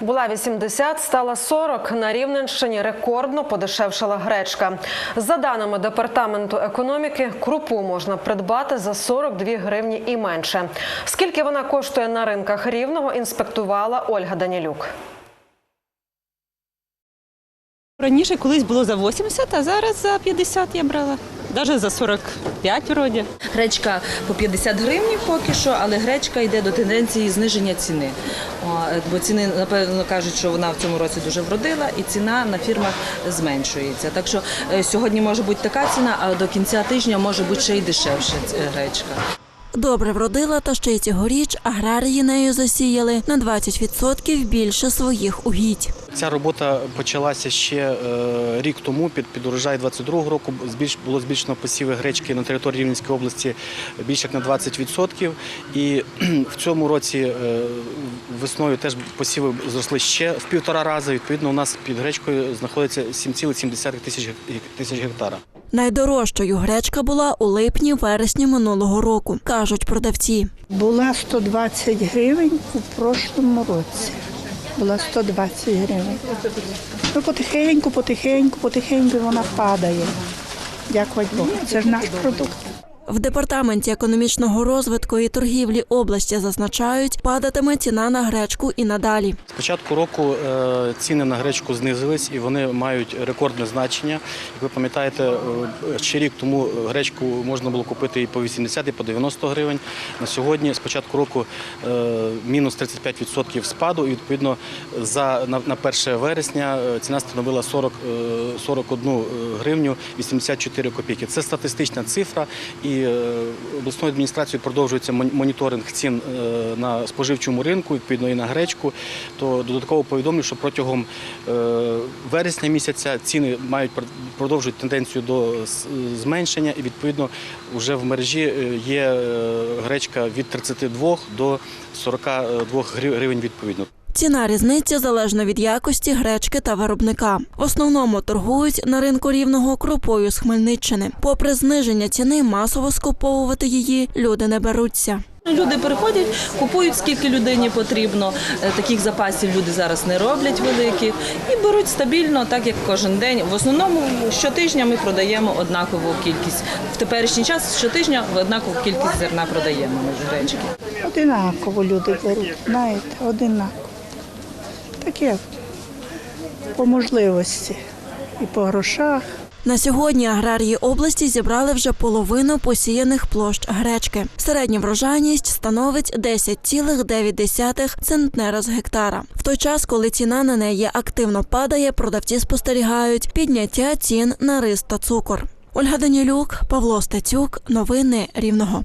Була 80, стала 40. На Рівненщині рекордно подешевшала гречка. За даними департаменту економіки, крупу можна придбати за 42 гривні і менше. Скільки вона коштує на ринках рівного, інспектувала Ольга Данілюк. Раніше колись було за 80, а зараз за 50 я брала. Навіть за 45 вроді. Гречка по 50 гривень поки що, але гречка йде до тенденції зниження ціни. Бо ціни, напевно, кажуть, що вона в цьому році дуже вродила, і ціна на фірмах зменшується. Так що е, сьогодні може бути така ціна, а до кінця тижня може бути ще й дешевше е, гречка. Добре вродила, та ще й цьогоріч аграрії нею засіяли на 20% більше своїх угідь. Ця робота почалася ще е, рік тому під, під урожай 22-го року. Збільш, було збільшено посіви гречки на території Рівненської області більше як на 20%. І в цьому році е, весною теж посіви зросли ще в півтора рази. Відповідно, у нас під гречкою знаходиться 7,7 тисяч, тисяч гектара. Найдорожчою гречка була у липні-вересні минулого року, кажуть продавці. Була 120 гривень у прошлому році. Була 120 гривень. Ну, потихеньку, потихеньку, потихеньку вона падає. Дякувати Богу. Це ж наш продукт. В департаменті економічного розвитку і торгівлі області зазначають, падатиме ціна на гречку і надалі. З початку року е, ціни на гречку знизились і вони мають рекордне значення. Як ви пам'ятаєте, е, ще рік тому гречку можна було купити і по 80, і по 90 гривень. На сьогодні, з початку року, е, мінус 35% спаду. І відповідно за на, на 1 вересня ціна становила 40, е, 41 гривню 84 копійки. Це статистична цифра. І е, обласною адміністрацією продовжується моніторинг цін е, на споживчому ринку, відповідно і на гречку. То додатково повідомлю, що протягом е, вересня місяця ціни мають продовжують тенденцію до зменшення, і відповідно вже в мережі є гречка від 32 до 42 гривень відповідно. Ціна різниці залежна від якості гречки та виробника. В основному торгують на ринку рівного крупою з Хмельниччини. Попри зниження ціни, масово скуповувати її люди не беруться. Люди приходять, купують скільки людині потрібно. Е, Таких запасів люди зараз не роблять великих і беруть стабільно, так як кожен день. В основному щотижня ми продаємо однакову кількість. В теперішній час щотижня однакову кількість зерна продаємо ми з гречки. Одинаково люди беруть, знаєте, одинаково. Таке по можливості і по грошах. На сьогодні аграрії області зібрали вже половину посіяних площ гречки. Середня врожайність становить 10,9 центнера з гектара. В той час, коли ціна на неї активно падає, продавці спостерігають підняття цін на рис та цукор. Ольга Данілюк, Павло Стецюк. Новини Рівного.